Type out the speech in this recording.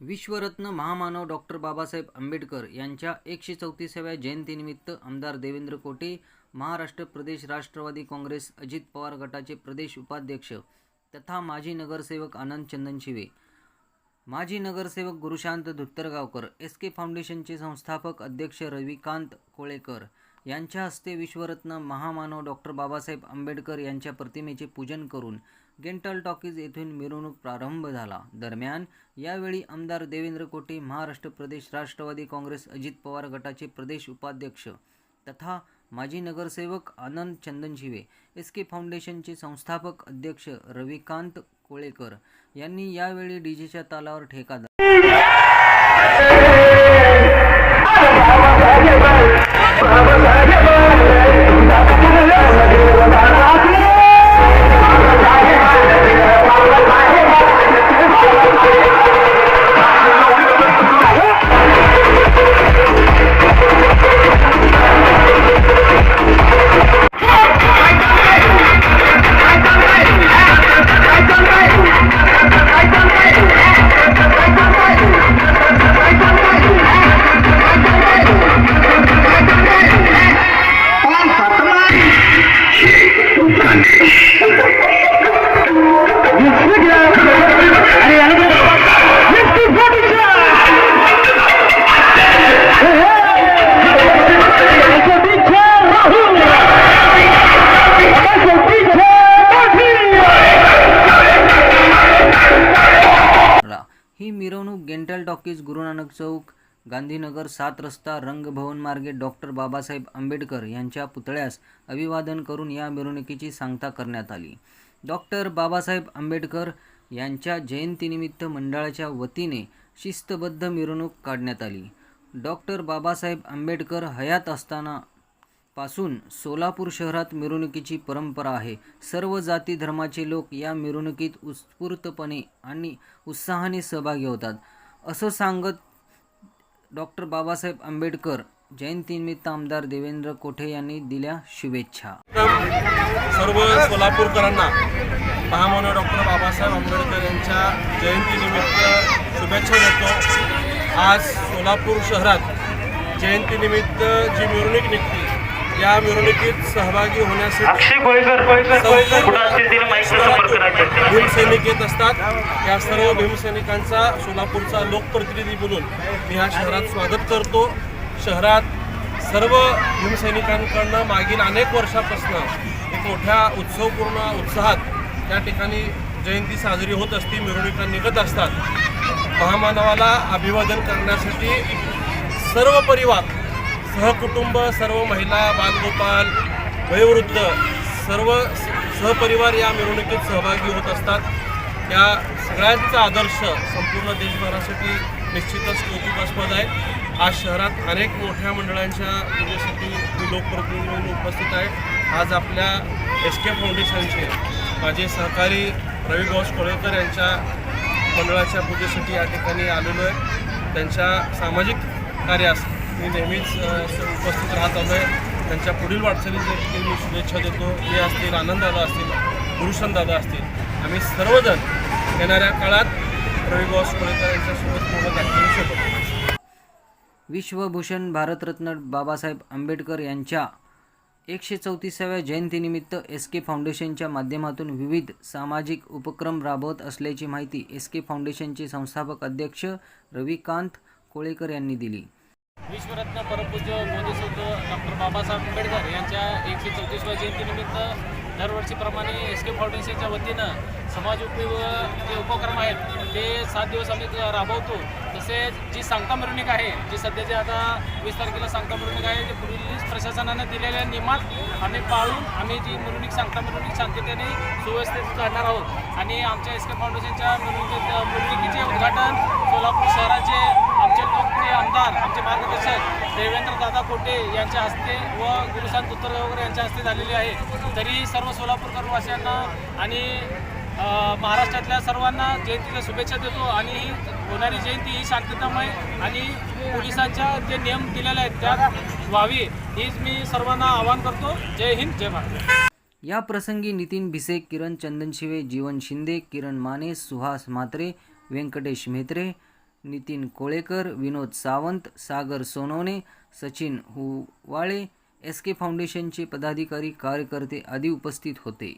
विश्वरत्न महामानव डॉक्टर बाबासाहेब आंबेडकर यांच्या एकशे चौतीसाव्या जयंतीनिमित्त आमदार देवेंद्र कोटे महाराष्ट्र प्रदेश राष्ट्रवादी काँग्रेस अजित पवार गटाचे प्रदेश उपाध्यक्ष तथा माजी नगरसेवक आनंद चंदन शिवे. माजी नगरसेवक गुरुशांत धुत्तरगावकर एस के फाउंडेशनचे संस्थापक अध्यक्ष रविकांत कोळेकर यांच्या हस्ते विश्वरत्न महामानव डॉक्टर बाबासाहेब आंबेडकर यांच्या प्रतिमेचे पूजन करून गेंटल टॉकीज येथून मिरवणूक प्रारंभ झाला. दरम्यान यावेळी आमदार देवेंद्र कोटे महाराष्ट्र प्रदेश राष्ट्रवादी काँग्रेस अजित पवार गटाचे प्रदेश उपाध्यक्ष तथा माजी नगरसेवक आनंद चंदनशिवे एस के फाउंडेशनचे संस्थापक अध्यक्ष रविकांत कोळेकर यांनी यावेळी डीजेच्या तालावर ठेका टॉकीज गुरुनानक चौक गांधीनगर सात रस्ता रंगभवन मार्गे डॉक्टर बाबासाहेब आंबेडकर यांच्या पुतळ्यास अभिवादन करून या मिरवणुकीची सांगता करण्यात आली. डॉक्टर बाबासाहेब आंबेडकर यांच्या जयंतीनिमित्त मंडळाच्या वतीने शिस्तबद्ध मिरवणूक काढण्यात आली. डॉक्टर बाबासाहेब आंबेडकर हयात असताना पासून सोलापूर शहरात मिरवणुकीची परंपरा आहे. सर्व जाती धर्माचे लोक या मिरवणुकीत उत्स्फूर्तपणे आणि उत्साहाने सहभागी होतात. असं सांगत डॉक्टर बाबासाहेब आंबेडकर जयंतीनिमित्त आमदार देवेंद्र कोठे यांनी दिल्या शुभेच्छा. सर्व सोलापूरकरांना महामानव डॉक्टर बाबासाहेब आंबेडकर यांच्या जयंतीनिमित्त शुभेच्छा देतो. आज सोलापूर शहरात जयंतीनिमित्त जी मिरवणूक निघते या मिरवणुकीत सहभागी होण्यासाठी भीमसैनिक येत असतात. या सर्व भीमसैनिकांचा सोलापूरचा लोकप्रतिनिधी म्हणून मी ह्या शहरात स्वागत करतो. शहरात सर्व भीमसैनिकांकडनं मागील अनेक वर्षापासून एक मोठ्या उत्सवपूर्ण उत्साहात या ठिकाणी जयंती साजरी होत असती मिरवणुका निघत असतात. महामानवाला अभिवादन करण्यासाठी सर्व परिवार सहकुटुंब सर्व महिला बालगोपाल वयोवृद्ध सर्व सहपरिवार या मिरवणुकीत सहभागी होत असतात. या सगळ्यांचा आदर्श संपूर्ण देशभरासाठी निश्चितच कौतुकास्पद आहे. आज शहरात अनेक मोठ्या मंडळांच्या पूजेसाठी लोकप्रतिनिधी म्हणून उपस्थित आहे. आज आपल्या एस के फाउंडेशनचे माझे सहकारी रवी गौस कोळेकर यांच्या मंडळाच्या पूजेसाठी या ठिकाणी आलेलो आहे. त्यांच्या सामाजिक कार्यास मी नेहमीच उपस्थित राहत आलो आहे त्यांच्या पुढील वाटचालीसाठी मी शुभेच्छा देतो. हे असतील आनंददादा असतील भूषण असतील. आम्ही सर्वजण येणाऱ्या काळात रवी घोष कोळेकर यांच्यासोबत पूर्ण दाखवू शकतो. विश्वभूषण भारतरत्न बाबासाहेब आंबेडकर यांच्या एकशे चौतीसाव्या जयंतीनिमित्त एस के फाउंडेशनच्या माध्यमातून विविध सामाजिक उपक्रम राबवत असल्याची माहिती एस के फाउंडेशनचे संस्थापक अध्यक्ष रविकांत कोळेकर यांनी दिली. विश्वरत्न परमपूज्य बोधिसत्व डॉक्टर बाबासाहेब आंबेडकर यांच्या एकशे चौतीसव्या जयंतीनिमित्त दरवर्षीप्रमाणे एस के फाउंडेशनच्या वतीनं समाज उपयोग जे उपक्रम आहेत ते सात दिवस आम्ही राबवतो. तसेच जी सांगता मिरवणूक आहे जी सध्याची आता वीस तारखेला सांगता मिरवणूक आहे जी पोलीस प्रशासनानं दिलेल्या नियमात आम्ही पाळून आम्ही जी मिरवणूक सांगता मिरवणूक शांततेने सुव्यवस्थित काढणार आहोत. आणि आमच्या एस के फाउंडेशनच्या मिरवणुकीत मिरवणुकीचे उद्घाटन सोलापूर शहराचे आमचे लोकप्रिय आमदार आमचे मार्गदर्शक देवेंद्र दादा कोटे यांच्या हस्ते व गुरुशांत वगैरे यांच्या हस्ते झालेले आहे. तरी सर्व सोलापूरकरवासियांना आणि महाराष्ट्रातल्या सर्वांना जयंतीच्या शुभेच्छा देतो आणि ही होणारी जयंती ही शांततामय आणि पोलिसांच्या जे नियम दिलेले आहेत त्यात व्हावी हीच मी सर्वांना आवाहन करतो. जय हिंद जय भारत. या प्रसंगी नितीन भिसे किरण चंदनशिवे जीवन शिंदे किरण माने सुहास म्हात्रे व्यंकटेश मेत्रे नितीन कोळेकर विनोद सावंत सागर सोनवणे सचिन हुवाळे एस के फाउंडेशनचे पदाधिकारी कार्यकर्ते आदी उपस्थित होते.